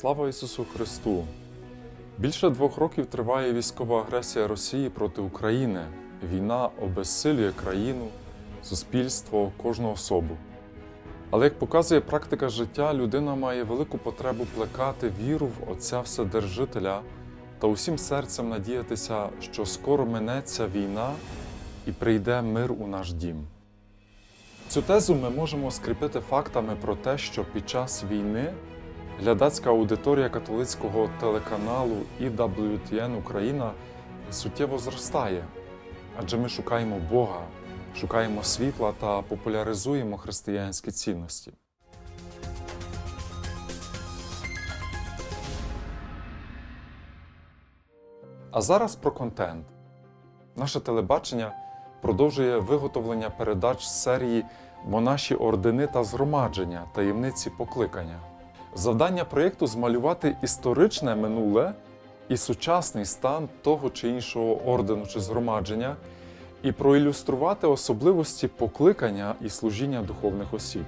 Слава Ісусу Христу! Більше двох років триває військова агресія Росії проти України. Війна обезсилює країну, суспільство, кожну особу. Але як показує практика життя, людина має велику потребу плекати віру в Отця Вседержителя та усім серцем надіятися, що скоро минеться війна і прийде мир у наш дім. Цю тезу ми можемо скріпити фактами про те, що під час війни глядацька аудиторія католицького телеканалу EWTN Україна суттєво зростає, адже ми шукаємо Бога, шукаємо світла та популяризуємо християнські цінності. А зараз про контент. Наше телебачення продовжує виготовлення передач з серії Монаші ордени та згромадження таємниці покликання. Завдання проєкту змалювати історичне минуле і сучасний стан того чи іншого ордену чи згромадження, і проілюструвати особливості покликання і служіння духовних осіб.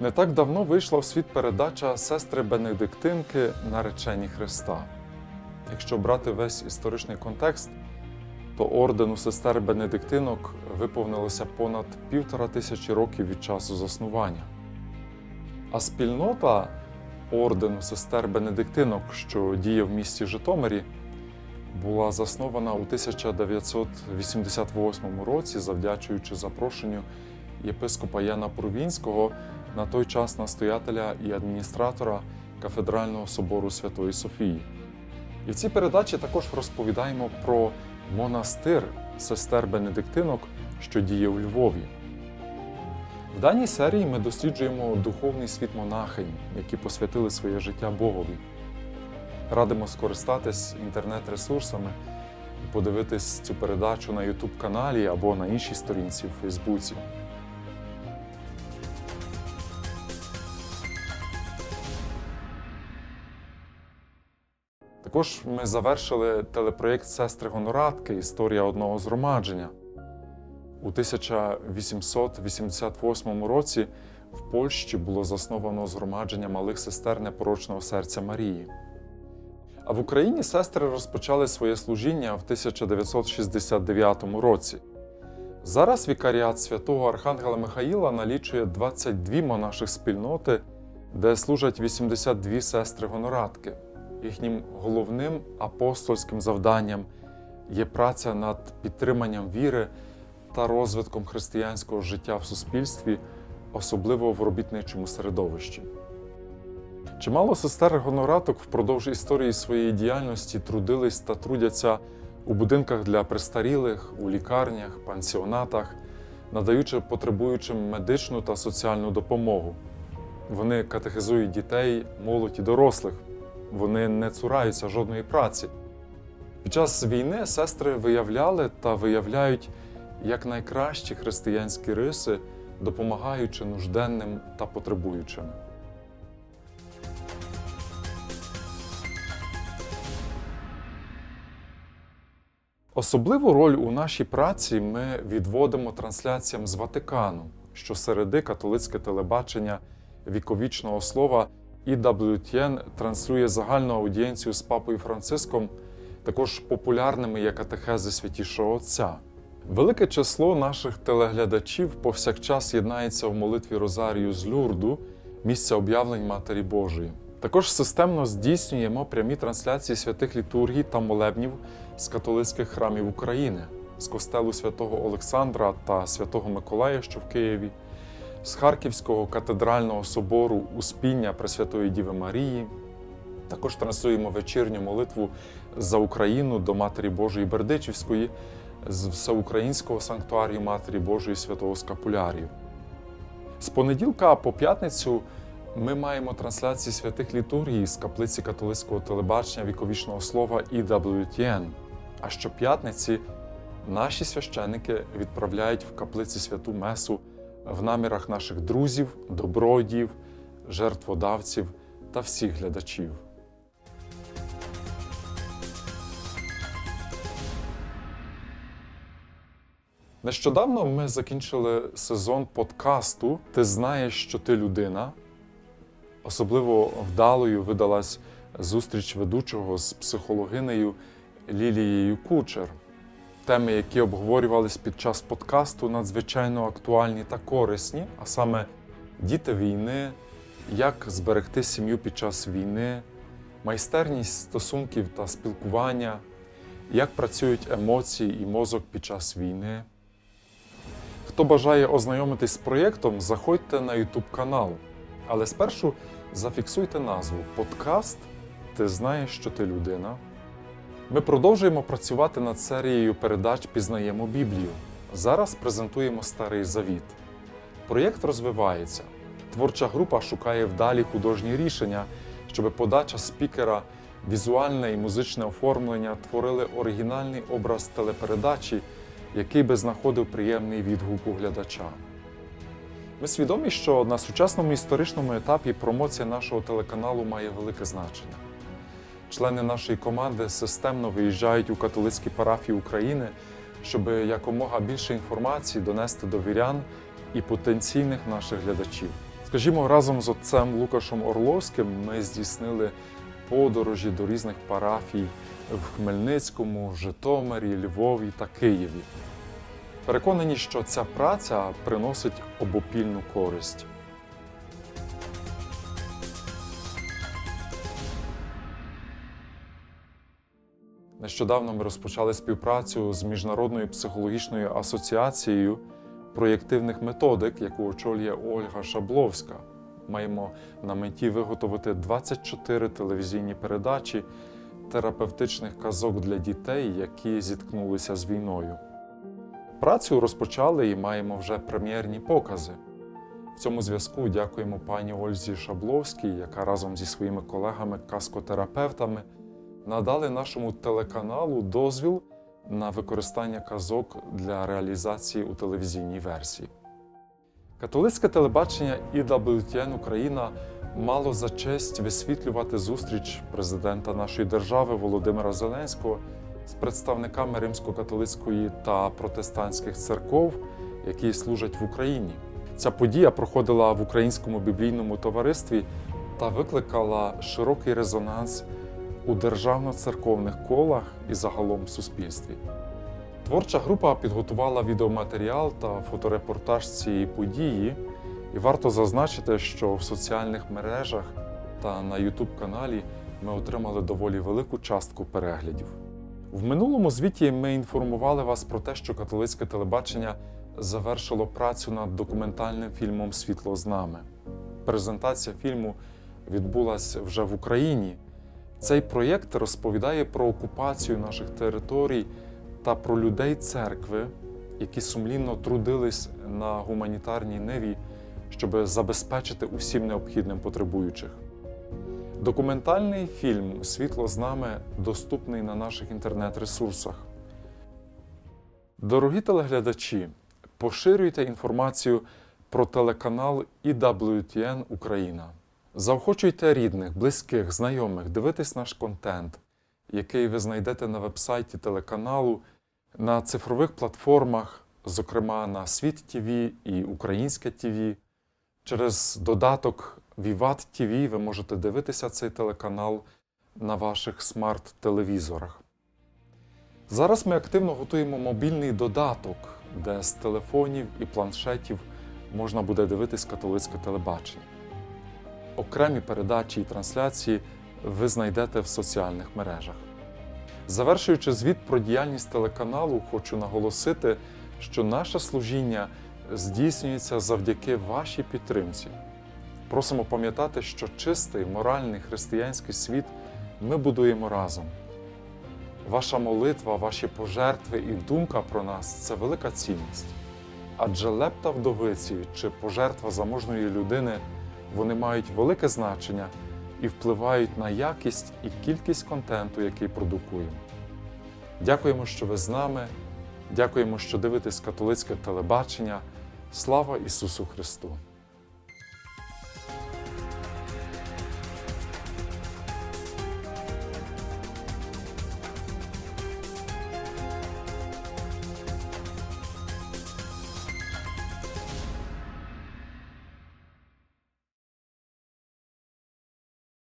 Не так давно вийшла в світ передача сестри Бенедиктинки Наречені Христа. Якщо брати весь історичний контекст, то ордену сестер Бенедиктинок виповнилося понад півтора тисячі років від часу заснування. А спільнота ордену сестер Бенедиктинок, що діє в місті Житомирі, була заснована у 1988 році, завдячуючи запрошенню єпископа Яна Провінського, на той час настоятеля і адміністратора кафедрального собору Святої Софії. І в цій передачі також розповідаємо про монастир сестер Бенедиктинок, що діє у Львові. В даній серії ми досліджуємо духовний світ монахинь, які посвятили своє життя Богові. Радимо скористатись інтернет-ресурсами і подивитись цю передачу на YouTube каналі або на іншій сторінці в Фейсбуці. Також ми завершили телепроєкт Сестри Гонорадки Історія одного згромадження. У 1888 році в Польщі було засновано згромадження малих сестер непорочного серця Марії. А в Україні сестри розпочали своє служіння в 1969 році. Зараз вікаріат святого Архангела Михаїла налічує 22 монаших спільноти, де служать 82 сестри гонорадки. Їхнім головним апостольським завданням є праця над підтриманням віри та розвитком християнського життя в суспільстві, особливо в робітничому середовищі. Чимало сестер гонораток впродовж історії своєї діяльності трудились та трудяться у будинках для престарілих, у лікарнях, пансіонатах, надаючи потребуючим медичну та соціальну допомогу. Вони катехизують дітей, молодь і дорослих. Вони не цураються жодної праці. Під час війни сестри виявляли та виявляють якнайкращі християнські риси, допомагаючи нужденним та потребуючим. Особливу роль у нашій праці ми відводимо трансляціям з Ватикану, що середи католицьке телебачення віковічного слова EWTN транслює загальну аудієнцію з папою Франциском, також популярними є катехези Святішого Отця. Велике число наших телеглядачів повсякчас єднається в молитві Розарію з Люрду, місця об'явлень Матері Божої. Також системно здійснюємо прямі трансляції святих літургій та молебнів з католицьких храмів України, з костелу святого Олександра та святого Миколая, що в Києві, з Харківського катедрального собору Успіння Пресвятої Діви Марії. Також транслюємо вечірню молитву за Україну до Матері Божої Бердичівської з Всеукраїнського санктуарію Матері Божої Святого Скапулярію. З понеділка по п'ятницю ми маємо трансляції святих літургій з каплиці католицького телебачення віковічного слова EWTN. А щоп'ятниці наші священики відправляють в каплиці святу Месу в намірах наших друзів, добродіїв, жертводавців та всіх глядачів. Нещодавно ми закінчили сезон подкасту Ти знаєш, що ти людина. Особливо вдалою видалась зустріч ведучого з психологинею Лілією Кучер. Теми, які обговорювались під час подкасту, надзвичайно актуальні та корисні, а саме діти війни, як зберегти сім'ю під час війни, майстерність стосунків та спілкування, як працюють емоції і мозок під час війни. Хто бажає ознайомитись з проєктом, заходьте на YouTube канал. Але спершу зафіксуйте назву Подкаст Ти знаєш, що ти людина. Ми продовжуємо працювати над серією передач Пізнаємо Біблію. Зараз презентуємо Старий Завіт. Проєкт розвивається. Творча група шукає вдалі художні рішення, щоб подача спікера, візуальне і музичне оформлення творили оригінальний образ телепередачі, який би знаходив приємний відгук у глядача. Ми свідомі, що на сучасному історичному етапі промоція нашого телеканалу має велике значення. Члени нашої команди системно виїжджають у католицькі парафії України, щоб якомога більше інформації донести до вірян і потенційних наших глядачів. Скажімо, разом з отцем Лукашем Орловським ми здійснили подорожі до різних парафій в Хмельницькому, Житомирі, Львові та Києві. Переконані, що ця праця приносить обопільну користь. Нещодавно ми розпочали співпрацю з Міжнародною психологічною асоціацією проєктивних методик, яку очолює Ольга Шабловська. Маємо на меті виготовити 24 телевізійні передачі терапевтичних казок для дітей, які зіткнулися з війною. Працю розпочали і маємо вже прем'єрні покази. В цьому зв'язку дякуємо пані Ользі Шабловській, яка разом зі своїми колегами-каскотерапевтами надали нашому телеканалу дозвіл на використання казок для реалізації у телевізійній версії. Католицьке телебачення IWTN Україна мало за честь висвітлювати зустріч президента нашої держави Володимира Зеленського з представниками римсько-католицької та протестантських церков, які служать в Україні. Ця подія проходила в українському біблійному товаристві та викликала широкий резонанс у державно-церковних колах і загалом в суспільстві. Творча група підготувала відеоматеріал та фоторепортаж цієї події, і варто зазначити, що в соціальних мережах та на YouTube каналі ми отримали доволі велику частку переглядів. В минулому звіті ми інформували вас про те, що католицьке телебачення завершило працю над документальним фільмом Світло з нами. Презентація фільму відбулася вже в Україні. Цей проєкт розповідає про окупацію наших територій та про людей церкви, які сумлінно трудились на гуманітарній ниві, щоб забезпечити усім необхідним потребуючих. Документальний фільм Світло з нами доступний на наших інтернет-ресурсах. Дорогі телеглядачі, поширюйте інформацію про телеканал IWTN Україна. Заохочуйте рідних, близьких, знайомих дивитись наш контент, який ви знайдете на вебсайті телеканалу, на цифрових платформах, зокрема на Світ ТВ і Українське ТВ. Через додаток Vivat TV ви можете дивитися цей телеканал на ваших смарт-телевізорах. Зараз ми активно готуємо мобільний додаток, де з телефонів і планшетів можна буде дивитись католицьке телебачення. Окремі передачі і трансляції ви знайдете в соціальних мережах. Завершуючи звіт про діяльність телеканалу, хочу наголосити, що наше служіння здійснюється завдяки вашій підтримці. Просимо пам'ятати, що чистий моральний християнський світ ми будуємо разом. Ваша молитва, ваші пожертви і думка про нас це велика цінність. Адже лепта вдовиці чи пожертва заможної людини вони мають велике значення і впливають на якість і кількість контенту, який продукуємо. Дякуємо, що ви з нами. Дякуємо, що дивитесь католицьке телебачення. Слава Ісусу Христу!